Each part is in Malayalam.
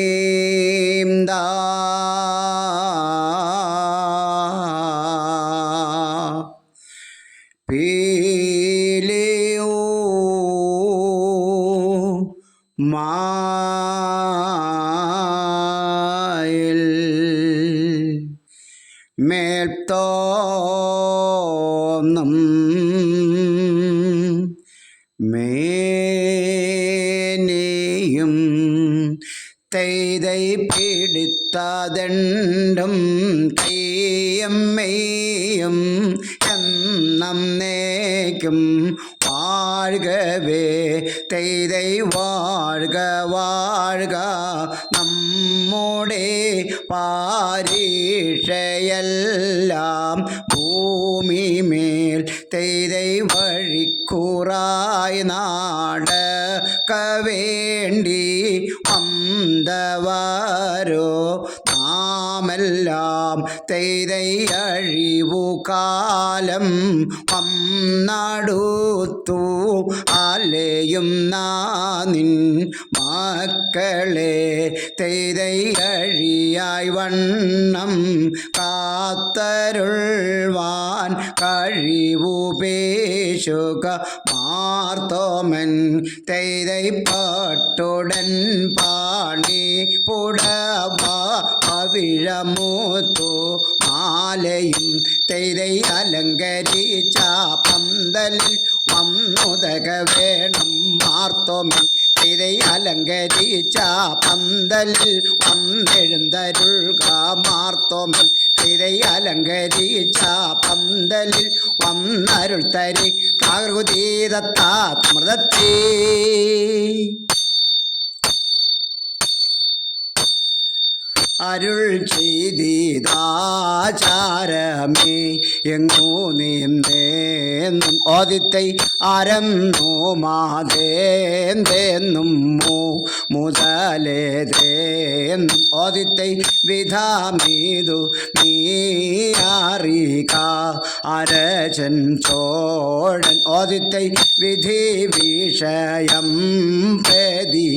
മേക്കണീന്ത പീലിയോ മായിൽ മേൽത്തോന്നും പിടിത്തതണ്ടും കയ്യമ്മയും എന്നേക്കും വാഴ്കവേ തെയ്തൈ വാഴ്ക വാഴ്ക നമ്മുടെ പാരീഷയെല്ലാം ഭൂമിമേൽ തെയ്തൈ വഴിക്കുറായി നാടക വേണ്ടി അന്തവാരോ നാമെല്ലാം തെയ്തൈ അഴിവു കാലം വന്നടുത്തു. അലയും നാനിൻ മക്കളെ തെയ്തയഴിയായി വണ്ണം കാത്തരുൾവാൻ കഴിവു പേശുക മാർത്തോമൻ തെയ്തൈ പാട്ടുടൻ പാണി പുടവ അവിഴമൂത്തു മാലയും തെയ്തൈ അലങ്കരിച്ച പന്തലിൽ വന്നുതക വേണം മാർത്തോമൻ തിരൈ അലങ്കരിച്ച പന്തലിൽ വന്നെഴുന്തരുൾക മാർത്തോമൻ തിരൈ അലങ്കരിച്ച പന്തലിൽ വന്നരുൾ തരി. താകൃതീതത്താ മൃതത്തേ അരുൾ ചെയ്തീതാചാരമേ എങ്ങോ നീന്തേന്നും ഓദിത്തൈ അരന്നോ മാതേന്തേന്നും മോ മുതലേതേന്നും ഓദിത്തൈ വിധാമീതു നീയാറിക അരചൻ ചോഴൻ ഓദിത്തൈ വിധി വിഷയം പ്രതി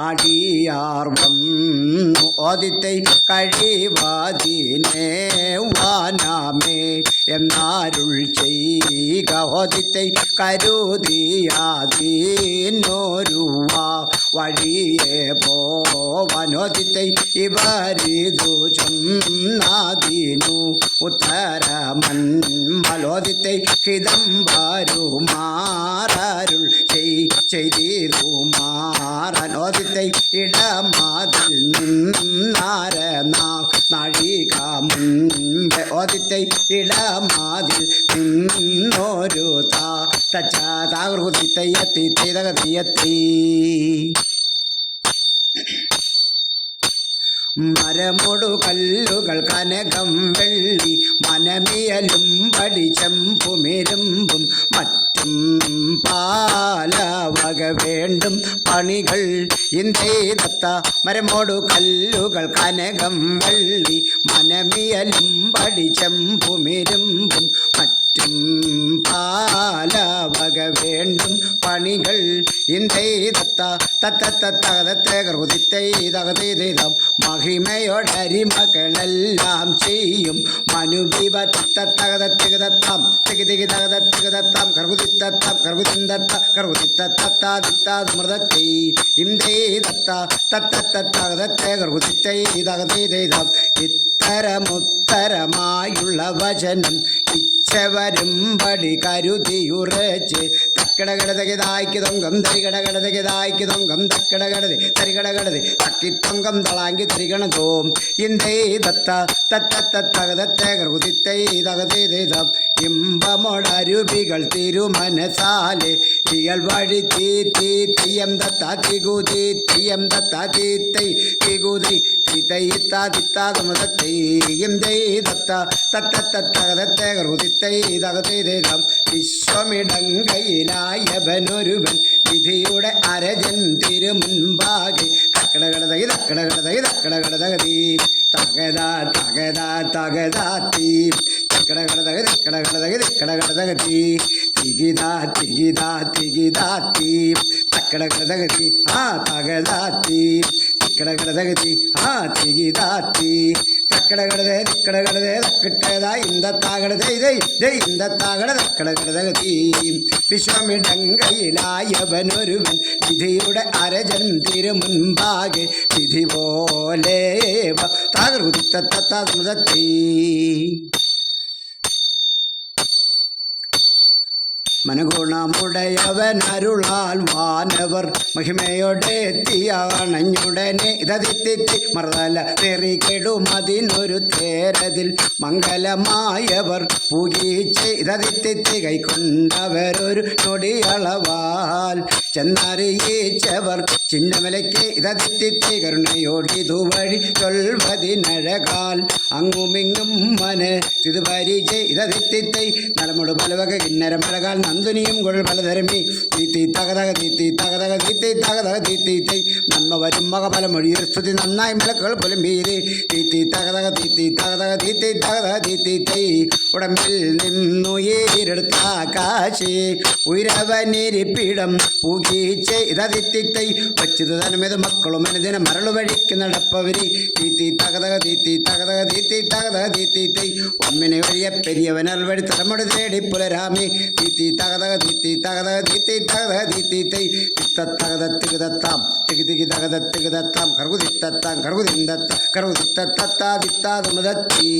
അടിയാർ വന്നു. ഓദിത്തൈ കഴിവാതിനെ വാനാമേ എന്നാരുൾ ചെയ്യുക ഓദിത്തൈ കരുതിയാതീനോരുവ വഴിയെ പോവനോദിത്തൈ ഇവരിതു ചൊന്നാദീനു ഉത്തരമൻമലോദിത്തൈ ഹിതം വരുമാറരുൾ ചെയ് ചെയ്തിരു മാറനോദിത്തൈ ഇടമാതിൽ നിന്നാരനാ നാഴിക മുൻപ്. ഓദിത്തൈ ഇടമാതിൽ നിന്നോരു താ തച്ച താകൃതിത്തയ്യത്തി മരമൊടു കല്ലുകൾ കനകം വെള്ളി മനമിയലും പടിച്ചമ്പുമിരുമ്പും മറ്റും പാലവക വേണ്ടും പണികൾ ഇന്ത്യത്ത മരമോടു കല്ലുകൾ കനകം വെള്ളി മനമിയലും പടിച്ചമ്പുമിരുമ്പും பற்றும் பாலாவக வேண்டும் பணிகள் இந்தை தத்தா தத்த தத்தகதத்தேகர் உதித்தை தகதை தெய்தம் மகிமையோட அரிமகளெல்லாம் செய்யும் மனுபிவ தத்த தகத திகதத்தாம். திகு திகு தகத திகதத்தாம். கர்குதித்தத்தாம் கர்குதிந்தத்தா கர்குதித்தத்தா தித்தா மிருதத்தை இந்தை தத்தா தத்த தத்தகதத்தேகர் உதித்தை தகதை தெய்தம் இத்தரமுத்தரமாயுள்ள வச்சனம் ഇച്ഛവരും പടി കരുതിയുറച്ച് തക്കിടകടതകിതായ്ക്ക് തൊങ്കം തരികടകടതകിതായ്ക്ക് തൊങ്കം തക്കിടകടതി തരികടകടതി തക്കിത്തൊങ്കം തളാങ്കി തരികണതോം. തത്ത തത്ത തത്തത്തകതത്തെ കൃതിത്തൈ തകതീതം ഇമ്പമൊടരുപികൾ തിരുമനസാലെ ഇയൽ വഴി തീ തീ തീയം തത്ത തികുതി തീയം തത്ത തീത്തൈ തികുതി തിത്തൈ താതിത്താതമതത്തൈ ഇന്തേ ദത്ത തത്തത്തകതത്തെ കൃതിത്തൈ തകതീതം വിശ്വമിടങ്കയിലായവനൊരുവൻ വിധിയുടെ അരജൻ തിരുമുൻപാകെ. തക്കടകടതകി തക്കടകടതകി തക്കടകടതകതി തകതാ തകതാ തകതാത്തി തിക്കടകടതകി തിക്കടകടതകി തിക്കടകടതകതി തികിതാ തികിതാ തികിതാത്തി തീ. തക്കടകടതകതി ആ തകതാത്തി തിക്കടകടതകതി ആ തികിതാത്തി തക്കടകടതേ തിക്കടകടതേ തക്കിട്ടേതാ ഇന്ദത്താകടതേ ഇതേ ദേ ഇന്ദത്താകട തക്കടകടതകതി വിശ്വമിടങ്കയിലായവനൊരുവൻ വിധിയുടെ അരജൻ തിരുമുൻപാകെ വിധി പോലെ താകൃതിത്തത്തത്തേ മനഗുണമുടയവൻ അരുളാൽ വാനവർ മഹിമയോടെ എത്തിയാണഞ്ഞുടനെ ഇതതിത്തി മറുതല തെറികെടും അതിനൊരു തേരതിൽ മംഗലമായവർ പൂകീച്ച് ഇതതിത്തി കൈക്കൊണ്ടവരൊരു നൊടിയളവാൽ ചെന്നറിയിച്ചവർ ചിന്നമലയ്ക്ക് ഇതതിത്തി കരുണയോടിതുവഴി ചൊൽവതിനഴകാൽ അങ്ങുമിങ്ങും മന ഇത് പരിചയ ഇതതിത്തി നലമുട് പലവക കിന്നരമഴകാൽ നന്ദുനിയും കുഴൽ പലതരമി തീത്തി തകതക തീത്തി തകതക തീത്തി തകതക തീത്തി തൈ നന്മ വരും മക പലമൊഴിയൊരു സ്തുതി നന്നായി മലക്കുകൾ പോലും വീര് തീത്തി തകതക തീത്തി തകതക തീത്തി തകതക തീത്തി തൈ ഉടമ്പിൽ നിന്നു നിന്നുയേരെടുത്ത കാശി ഉയരവനിരിപ്പിടം പൂകീച്ച് ഇതതിത്തിത്തൈ വച്ചത് തനമേത് മക്കളും അനുദിനം മരളു വഴിക്ക് നടപ്പവരി തീത്തി തകതക തീത്തി തകതക തീത്തി തകതക തീത്തി തൈ ഒമ്മിനെ വഴിയ പെരിയവനൽ വഴി തലമുടി തേടി പുലരാമി തീത്തി തകതക തീത്തി തകതക തീത്തി തകതക തീത്തി തൈ തിത്തത്തകത തികതത്താം തികി തികി തകത തികതത്താം കറുകുതിത്തത്താം കറുകുതിന്തത്ത കറുകുതിത്തത്താ ദിത്താ തുമതത്തീ